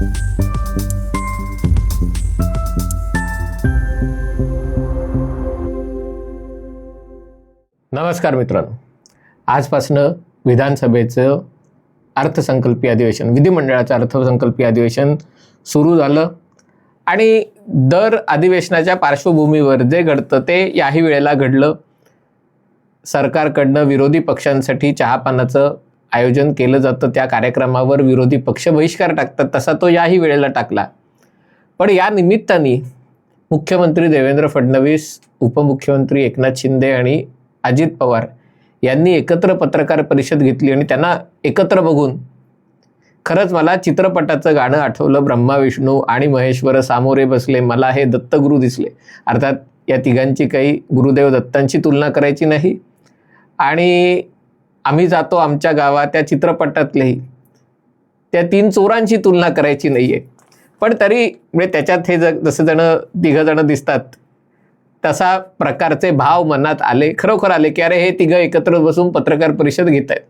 नमस्कार मित्रांनो. आजपासनं विधानसभेचं अर्थसंकल्पीय अधिवेशन विधिमंडळाचं अर्थसंकल्पीय अधिवेशन सुरू झालं. आणि दर अधिवेशनाच्या पार्श्वभूमीवर जे घडतं ते याही वेळेला घडलं. सरकारकडनं विरोधी पक्षांसाठी चहापानाचं आयोजन केलं जातं त्या कार्यक्रमावर विरोधी पक्ष बहिष्कार टाकतात तसा तो याही वेळेला टाकला. पण या निमित्ताने मुख्यमंत्री देवेंद्र फडणवीस उपमुख्यमंत्री एकनाथ शिंदे आणि अजित पवार यांनी एकत्र पत्रकार परिषद घेतली आणि त्यांना एकत्र बघून खरंच मला चित्रपटाचं गाणं आठवलं ब्रह्मा विष्णू आणि महेश्वर सामोरे बसले मला हे दत्तगुरू दिसले. अर्थात या तिघांची काही गुरुदेव दत्तांची तुलना करायची नाही. आणि आम्ही जातो आमच्या गावात त्या चित्रपटातलेही. त्या तीन चोरांची तुलना करायची नाही आहे पण तरी म्हणजे त्याच्यात हे ज जसं जणं तिघं जणं दिसतात तसा प्रकारचे भाव मनात आले खरोखर आले की अरे हे तिघं एकत्र बसून पत्रकार परिषद घेत आहेत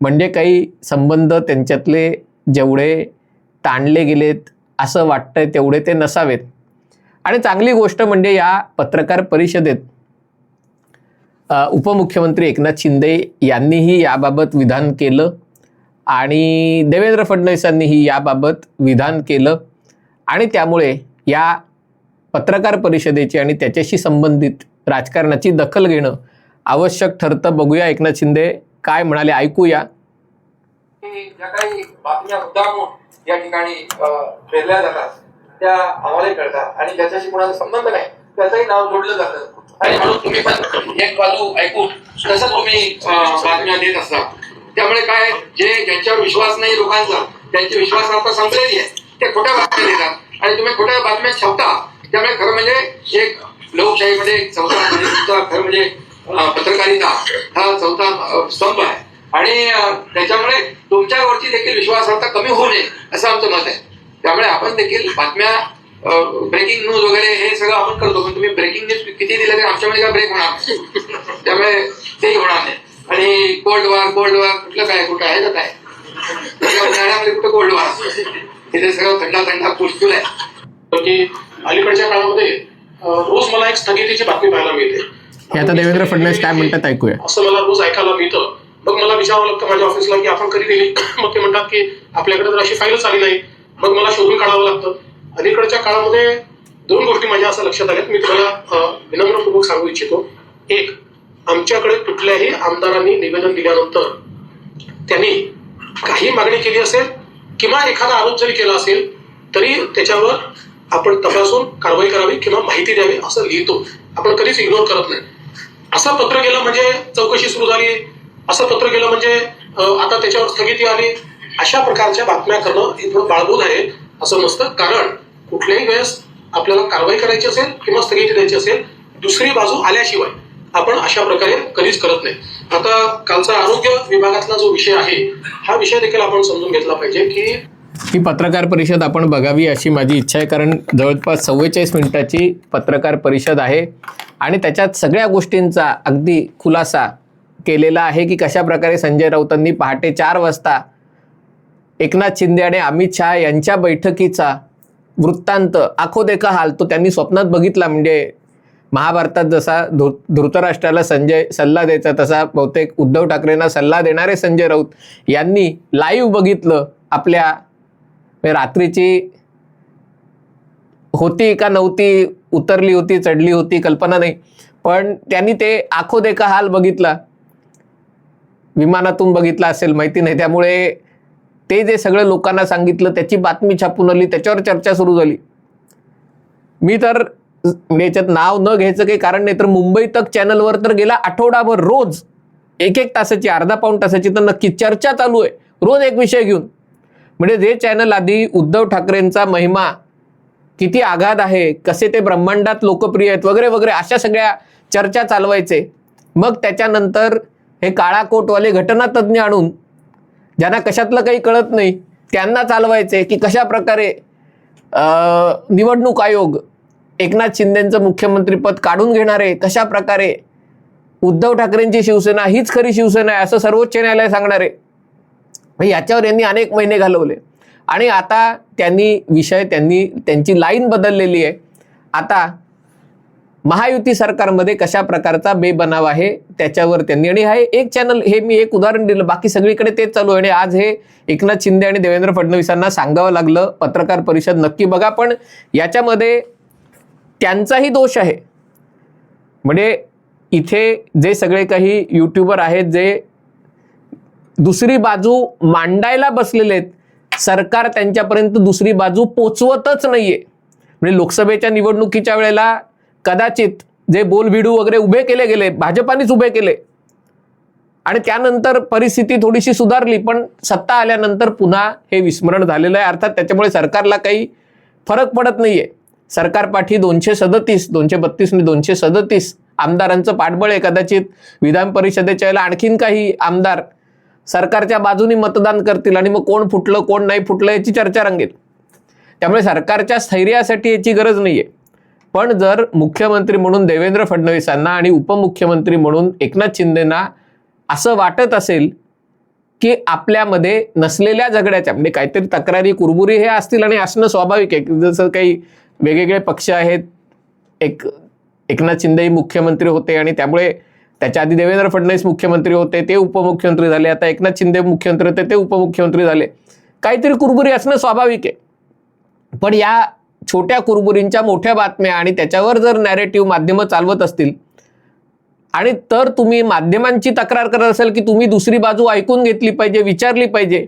म्हणजे काही संबंध त्यांच्यातले जेवढे ताणले गेलेत असं वाटतंय तेवढे ते नसावेत. आणि चांगली गोष्ट म्हणजे या पत्रकार परिषदेत उपमुख्यमंत्री एकनाथ शिंदे यांनीही याबाबत विधान केलं आणि देवेंद्र फडणवीसांनीही याबाबत विधान केलं. आणि त्यामुळे या पत्रकार परिषदेची आणि त्याच्याशी संबंधित राजकारणाची दखल घेणं आवश्यक ठरतं. बघूया एकनाथ शिंदे काय म्हणाले ऐकूया. ज्या काही बातम्या मुद्दामून या ठिकाणी अं, जातात त्या आम्हालाही कळतात आणि ज्याच्याशी कोणाचा संबंध नाही. त्याचंही नाव जोडलं जातं. आणि म्हणून तुम्ही पण एक बाजू ऐकून तसं तुम्ही बातम्या देत असता त्यामुळे काय जे ज्यांच्यावर विश्वास नाही लोकांचा त्यांची विश्वासार्हता संपलेली आहे ते खोट्या बातम्या देतात. आणि तुम्ही खोट्या बातम्या छापता त्यामुळे खरं म्हणजे एक लोकशाहीमध्ये एक चौथा म्हणजे तुमचा खरं म्हणजे पत्रकारिता हा चौथा स्तंभ आहे. आणि त्याच्यामुळे तुमच्यावरची देखील विश्वासार्हता कमी होऊ नये असं आमचं मत आहे. त्यामुळे आपण देखील बातम्या ब्रेकिंग न्यूज वगैरे हे सगळं आपण करतो पण तुम्ही ब्रेकिंग न्यूज किती दिलं तरी आमच्यामध्ये काय ब्रेक होणार? नाही. त्यामुळे तेही होणार नाही. आणि कोल्ड वॉर कोल्ड वॉर कुठलं काय कुठं आहे का काय? उन्हाळ्यामध्ये कुठं कोल्ड वॉर तिथे सगळं थंडा थंडा कुशकुल आहे की अलीकडच्या काळामध्ये रोज मला एक स्थगितीची बातमी पाहायला मिळते. हे आता देवेंद्र फडणवीस काय म्हणतात ऐकूया. असं मला रोज ऐकायला मिळतं. मग मला विचारावं लागतं माझ्या ऑफिसला की आपण कधी दिली? मग ते म्हणतात की आपल्याकडे तर अशी फाईलच आली नाही मग मला शोधून काढावं लागतं. अलीकडच्या काळामध्ये दोन गोष्टी माझ्या असं लक्षात आल्यात. मी तुम्हाला विनम्रपूर्वक सांगू इच्छितो. एक आमच्याकडे कुठल्याही आमदारांनी निवेदन दिल्यानंतर त्यांनी काही मागणी केली असेल किंवा एखादा आरोप जरी केला असेल तरी त्याच्यावर आपण तपासून कारवाई करावी किंवा माहिती द्यावी असं लिहितो. आपण कधीच इग्नोर करत नाही. असं पत्र गेलं म्हणजे चौकशी सुरू झाली. असं पत्र गेलं म्हणजे आता त्याच्यावर स्थगिती आली. अशा प्रकारच्या बातम्या करणं हे थोडं बाळबूत आहे. असं नसतं. कारण कुठल्याही वेळेस आपल्याला कारवाई करायची असेल किंवा स्थगिती द्यायची असेल दुसरी बाजू आल्याशिवाय आपण अशा प्रकारे कधीच करत नाही. आता कालचा आरोग्य विभागातला जो विषय आहे हा विषय देखील आपण समजून घेतला पाहिजे की ही पत्रकार परिषद आपण बघावी अशी माझी इच्छा आहे. कारण जवळपास चव्वेचाळीस मिनिटाची पत्रकार परिषद आहे. आणि त्याच्यात सगळ्या गोष्टींचा अगदी खुलासा केलेला आहे की कशा प्रकारे संजय राऊतांनी पहाटे चार वाजता एकनाथ शिंदे आणि अमित शहा यांच्या बैठकीचा वृत्तांत आखो देखा हाल तो त्यांनी स्वप्नात बघितला. म्हणजे महाभारतात जसा धृ धृतराष्ट्राला संजय सल्ला द्यायचा तसा बहुतेक उद्धव ठाकरेंना सल्ला देणारे संजय राऊत यांनी लाईव्ह बघितलं आपल्या रात्रीची होती का नव्हती उतरली होती चढली होती कल्पना नाही. पण त्यांनी ते आखो देखा हाल बघितला. विमानातून बघितला असेल माहिती नाही. त्यामुळे ते जे सगळं लोकांना सांगितलं त्याची बातमी छापून आली त्याच्यावर चर्चा सुरू झाली. मी तर म्हणजे याच्यात नाव न घ्यायचं काही कारण नाही तर मुंबई तक चॅनलवर तर गेला आठवडाभर रोज. एक एक तासाची अर्धा पाऊण तासाची तर नक्की चर्चा चालू आहे. रोज एक विषय घेऊन. म्हणजे जे चॅनल आधी उद्धव ठाकरेंचा महिमा किती आघात आहे कसे ते ब्रह्मांडात लोकप्रिय आहेत वगैरे वगैरे अशा सगळ्या चर्चा चालवायचे. मग त्याच्यानंतर हे काळा कोटवाले घटनातज्ञ आणून ज्यांना कशातलं काही कळत नाही त्यांना चालवायचे की कशा प्रकारे निवडणूक आयोग एकनाथ शिंदेचं मुख्यमंत्रीपद काढून घेणारे कशा प्रकारे उद्धव ठाकरेंची शिवसेना हीच खरी शिवसेना आहे असं सर्वोच्च न्यायालय सांगणार आहे. याच्यावर यांनी अनेक महिने घालवले. आणि आता त्यांनी विषय त्यांनी त्यांची लाईन बदललेली आहे. आता महायुती सरकारमध्ये कशा प्रकारचा बेबनाव आहे त्याच्यावर त्यांनी आणि हा एक चॅनल हे मी एक उदाहरण दिलं. बाकी सगळीकडे तेच चालू आहे आणि आज हे एकनाथ शिंदे आणि देवेंद्र फडणवीसांना सांगावं लागलं. पत्रकार परिषद नक्की बघा. पण याच्यामध्ये त्यांचाही दोष आहे. म्हणजे इथे जे सगळे काही युट्यूबर आहेत जे दुसरी बाजू मांडायला बसलेले आहेत सरकार त्यांच्यापर्यंत दुसरी बाजू पोचवतच नाहीये. म्हणजे लोकसभेच्या निवडणुकीच्या वेळेला कदाचित जे बोलबिडू वगैरे उभे केले गेले भाजपानेच उभे केले. आणि त्यानंतर परिस्थिती थोडीशी सुधारली पण सत्ता आल्यानंतर पुन्हा हे विस्मरण झालेलं आहे. अर्थात त्याच्यामुळे सरकारला काही फरक पडत नाहीये. आहे सरकारपाठी दोनशे सदतीस दोनशे बत्तीस आणि दोनशे सदतीस आमदारांचं पाठबळ आहे कदाचित. विधान परिषदेच्या वेळेला आणखीन काही आमदार सरकारच्या बाजूनी मतदान करतील आणि मग कोण फुटलं कोण नाही फुटलं याची चर्चा रंगेल त्यामुळे सरकारच्या स्थैर्यासाठी याची गरज नाही आहे पण जर मुख्यमंत्री म्हणून देवेंद्र फडणवीसांना आणि उपमुख्यमंत्री म्हणून एकनाथ शिंदेना असं वाटत असेल की आपल्यामध्ये नसलेल्या झगड्याच्या म्हणजे काहीतरी तक्रारी कुरबुरी हे असतील आणि असणं स्वाभाविक आहे. जसं काही वेगवेगळे पक्ष आहेत एक एकनाथ शिंदेही मुख्यमंत्री होते आणि त्यामुळे त्याच्या आधी देवेंद्र फडणवीस मुख्यमंत्री होते ते उपमुख्यमंत्री झाले. आता एकनाथ शिंदे मुख्यमंत्री होते ते उपमुख्यमंत्री झाले. काहीतरी कुरबुरी असणं स्वाभाविक आहे. पण या छोट्या कुरबुरींच्या मोठ्या बातम्या आणि त्याच्यावर जर नॅरेटिव्ह माध्यमं चालवत असतील आणि तर तुम्ही माध्यमांची तक्रार करत असाल की तुम्ही दुसरी बाजू ऐकून घेतली पाहिजे विचारली पाहिजे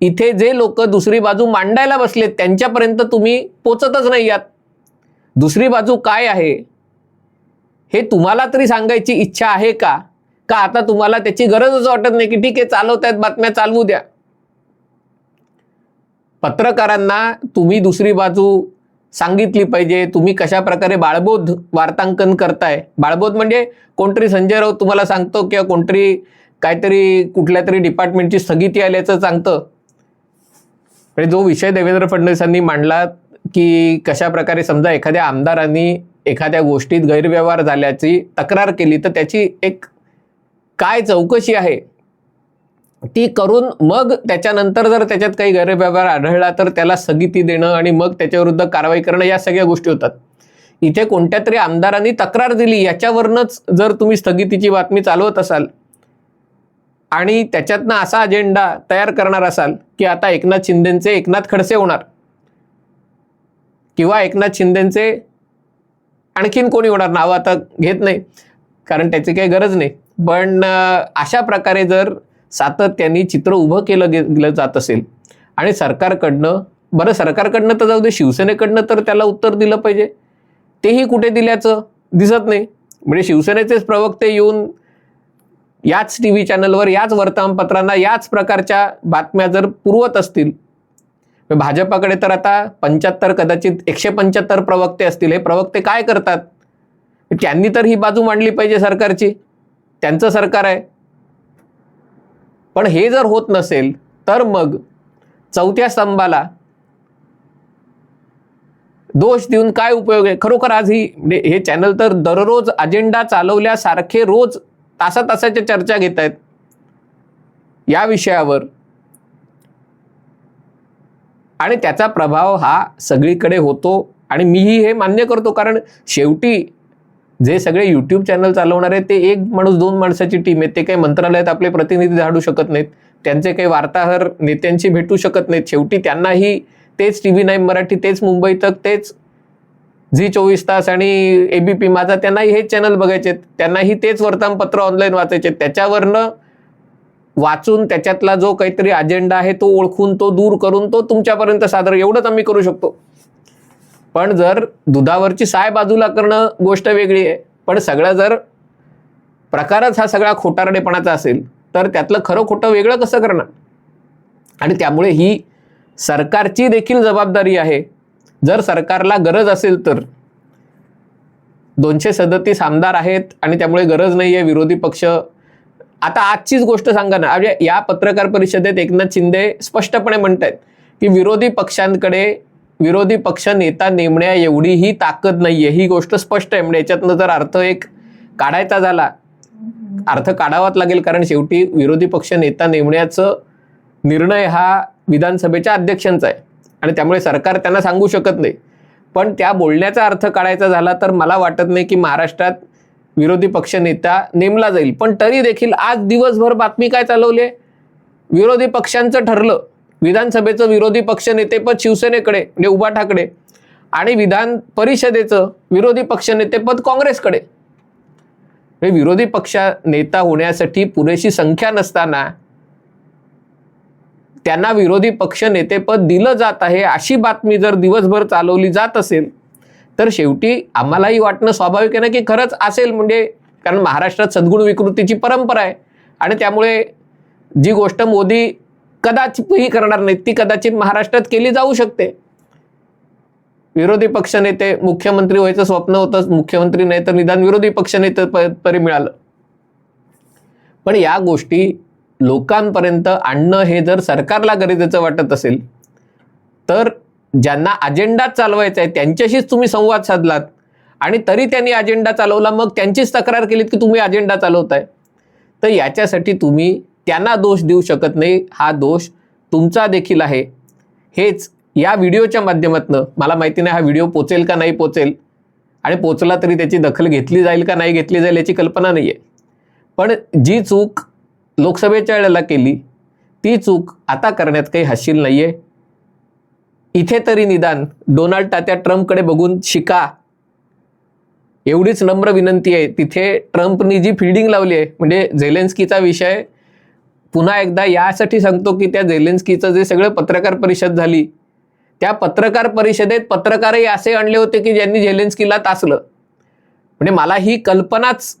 इथे जे लोक दुसरी बाजू मांडायला बसलेत त्यांच्यापर्यंत तुम्ही पोचतच नाही यात दुसरी बाजू काय आहे? हे तुम्हाला तरी सांगायची इच्छा आहे का? का आता तुम्हाला त्याची गरजच वाटत नाही की ठीक आहे चालवतायत बातम्या चालवू द्या. पत्रकारांना तुम्ही दुसरी बाजू सांगितली पाहिजे. तुम्ही कशा प्रकारे बाळबोध वार्तांकन करताय? बाळबोध म्हणजे कोणतरी संजय राऊत तुम्हाला सांगतो किंवा कोणतरी काहीतरी कुठल्या तरी डिपार्टमेंटची स्थगिती आल्याचं सांगतं. म्हणजे जो विषय देवेंद्र फडणवीसांनी मांडला की कशा प्रकारे समजा एखाद्या आमदारांनी एखाद्या गोष्टीत गैरव्यवहार झाल्याची तक्रार केली तर त्याची एक काय चौकशी आहे? ती करून मग त्याच्यानंतर जर त्याच्यात काही गैरव्यवहार आढळला तर त्याला स्थगिती देणं आणि मग त्याच्याविरुद्ध कारवाई करणं या सगळ्या गोष्टी होतात. इथे कोणत्या तरी आमदारांनी तक्रार दिली याच्यावरनंच जर तुम्ही स्थगितीची बातमी चालवत असाल आणि त्याच्यातनं असा अजेंडा तयार करणार असाल की आता एकनाथ शिंदेचे एकनाथ खडसे होणार किंवा एकनाथ शिंदेचे आणखीन कोणी होणार नावं आता घेत नाही कारण त्याची काही गरज नाही. पण अशा प्रकारे जर सातत्याने चित्र उभं केलं गे- गेलं जात असेल. आणि सरकारकडनं बरं सरकारकडनं तर जाऊ दे शिवसेनेकडनं तर त्याला उत्तर दिलं पाहिजे. तेही कुठे दिल्याचं दिसत नाही. म्हणजे शिवसेनेचेच प्रवक्ते येऊन याच टी व्ही चॅनलवर याच वर्तमानपत्रांना याच प्रकारच्या बातम्या जर पुरवत असतील भाजपाकडे तर आता पंच्याहत्तर कदाचित एकशे पंच्याहत्तर प्रवक्ते असतील. हे प्रवक्ते काय करतात? त्यांनी तर ही बाजू मांडली पाहिजे सरकारची. त्यांचं सरकार आहे. पण हे जर होत नसेल तर मग चौथ्या स्तंभाला दोष देऊन काय उपयोग आहे? खरोखर आज ही म्हणजे हे चॅनल तर दररोज अजेंडा चालवल्यासारखे रोज तासा तासाच्या चर्चा घेत आहेत. या विषयावर. आणि त्याचा प्रभाव हा सगळीकडे होतो. आणि मीही हे मान्य करतो कारण शेवटी जे सगळे यूट्यूब चॅनल चालवणारे ते एक माणूस दोन माणसाची टीम आहे ते काही मंत्रालयात आपले प्रतिनिधी झाडू शकत नाहीत. त्यांचे काही वार्ताहर नेत्यांशी भेटू शकत नाहीत. शेवटी त्यांनाही तेच टी व्ही नाईन मराठी तेच मुंबई तक तेच झी चोवीस तास आणि एबीपी माझा त्यांनाही हेच चॅनल बघायचे त्यांनाही तेच वर्तमानपत्र ऑनलाईन वाचायचे त्याच्यावरनं वाचून त्याच्यातला जो काहीतरी अजेंडा आहे तो ओळखून तो दूर करून तो तुमच्यापर्यंत सादर. एवढंच आम्ही करू शकतो. पण जर दुधावरची साय बाजूला करणं गोष्ट वेगळी आहे पण सगळं जर प्रकारच हा सगळा खोटारडेपणाचा असेल तर त्यातलं खरं खोटं वेगळं कसं करणार आणि त्यामुळे ही सरकारची देखील जबाबदारी आहे. जर सरकारला गरज असेल तर. दोनशे सदतीस आमदार आहेत आणि त्यामुळे गरज नाही आहे विरोधी पक्ष. आता आजचीच गोष्ट सांगा ना. म्हणजे या पत्रकार परिषदेत एकनाथ शिंदे स्पष्टपणे म्हणत आहेत की विरोधी पक्षांकडे विरोधी पक्ष नेता नेमण्या एवढीही ताकद नाहीये. ही गोष्ट स्पष्ट आहे. म्हणजे याच्यातनं जर अर्थ एक काढायचा झाला अर्थ काढावाच लागेल. कारण शेवटी विरोधी पक्ष नेता नेमण्याचं निर्णय हा विधानसभेच्या अध्यक्षांचा आहे. आणि त्यामुळे सरकार त्यांना सांगू शकत नाही. पण त्या बोलण्याचा अर्थ काढायचा झाला तर मला वाटत नाही की महाराष्ट्रात विरोधी पक्ष नेता नेमला जाईल. पण तरी देखील आज दिवसभर बातमी काय चालवली आहे विरोधी पक्षांचं ठरलं. विधानसभेचं विरोधी पक्ष नेतेपद शिवसेनेकडे म्हणजे उभा ठाकरे. आणि विधान परिषदेचं विरोधी पक्षनेतेपद काँग्रेसकडे. हे विरोधी पक्षा नेता होण्यासाठी पुरेशी संख्या नसताना त्यांना विरोधी पक्ष नेतेपद दिलं जात आहे अशी बातमी जर दिवसभर चालवली जात असेल तर शेवटी आम्हालाही वाटणं स्वाभाविक आहे ना की खरंच असेल म्हणजे कारण महाराष्ट्रात सद्गुण विकृतीची परंपरा आहे. आणि त्यामुळे जी गोष्ट मोदी कदाचितही करणार नाहीत. ती कदाचित महाराष्ट्रात केली जाऊ शकते. विरोधी पक्षनेते मुख्यमंत्री व्हायचं स्वप्न होतं. मुख्यमंत्री नाही तर निदान विरोधी पक्षनेते प- तरी मिळालं. पण या गोष्टी लोकांपर्यंत आणणं हे जर सरकारला गरजेचं वाटत असेल तर ज्यांना अजेंडा चालवायचा आहे त्यांच्याशीच तुम्ही संवाद साधलात. आणि तरी त्यांनी अजेंडा चालवला मग त्यांचीच तक्रार केलीत की तुम्ही अजेंडा चालवताय. तर याच्यासाठी तुम्ही त्यांना दोष देऊ शकत नाही. हा दोष तुमचा देखील आहे. हेच या व्हिडिओच्या माध्यमातून मला माहिती नाही हा व्हिडिओ पोचेल का नाही पोचेल. आणि पोचला तरी त्याची दखल घेतली जाईल का नाही घेतली जाईल याची कल्पना नाही आहे पण जी चूक लोकसभेच्या वेळेला केली ती चूक आता करण्यात काही हशील नाही आहे इथे तरी निदान डोनाल्ड टात्या ट्रम्पकडे बघून शिका. एवढीच नम्र विनंती आहे. तिथे ट्रम्पनी जी फिल्डिंग लावली आहे म्हणजे झेलेन्स्कीचा विषय पुन्हा एकदा यासाठी सांगतो की त्या झेलेन्स्कीचं जे सगळं पत्रकार परिषद झाली त्या पत्रकार परिषदेत पत्रकारही असे आणले होते की ज्यांनी झेलेन्स्कीला तासलं. म्हणजे मला ही कल्पनाच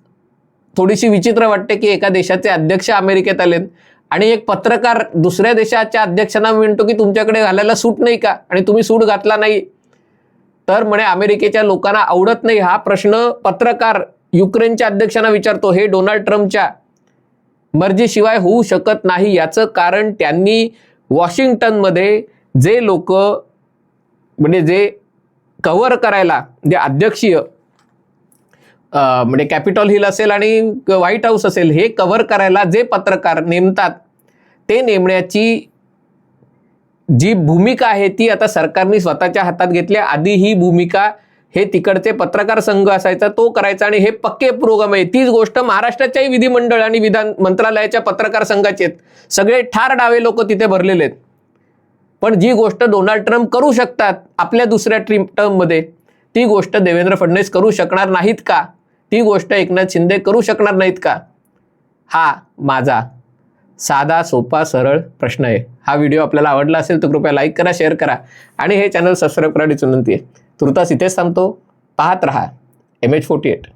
थोडीशी विचित्र वाटते की एका देशाचे अध्यक्ष अमेरिकेत आलेत आणि एक पत्रकार दुसऱ्या देशाच्या अध्यक्षांना म्हणतो की तुमच्याकडे घालायला सूट नाही का? आणि तुम्ही सूट घातला नाही. तर म्हणे अमेरिकेच्या लोकांना आवडत नाही हा प्रश्न पत्रकार युक्रेनच्या अध्यक्षांना विचारतो हे डोनाल्ड ट्रम्पच्या मर्जीशिवाय होऊ शकत नाही. याचं कारण त्यांनी वॉशिंग्टनमध्ये जे लोक म्हणजे जे कव्हर करायला जे अध्यक्षीय म्हणजे कॅपिटॉल हिल असेल आणि व्हाईट हाऊस असेल हे कव्हर करायला जे पत्रकार नेमतात ते नेमण्याची जी भूमिका आहे ती आता सरकारने स्वतःच्या हातात घेतली आधी ही भूमिका हे तिकडचे पत्रकार संघ असायचा तो करायचा आणि हे पक्के प्रोग्राम आहे तीच गोष्ट महाराष्ट्राच्याही विधिमंडळ आणि विधान मंत्रालयाच्या पत्रकार संघाचे आहेत. सगळे ठार डावे लोक तिथे भरलेले आहेत. पण जी गोष्ट डोनाल्ड ट्रम्प करू शकतात आपल्या दुसऱ्या ट्रीम टर्ममध्ये ती गोष्ट देवेंद्र फडणवीस करू शकणार नाहीत का? ती गोष्ट एकनाथ शिंदे करू शकणार नाहीत का? हा माझा साधा सोपा सरळ प्रश्न आहे. हा व्हिडिओ आपल्याला आवडला असेल तर कृपया लाईक करा शेअर करा आणि हे चॅनल सबस्क्राईब करण्याची विनंती आहे. तुर्तास इथेच सांगतो पाहत रहा. M H forty eight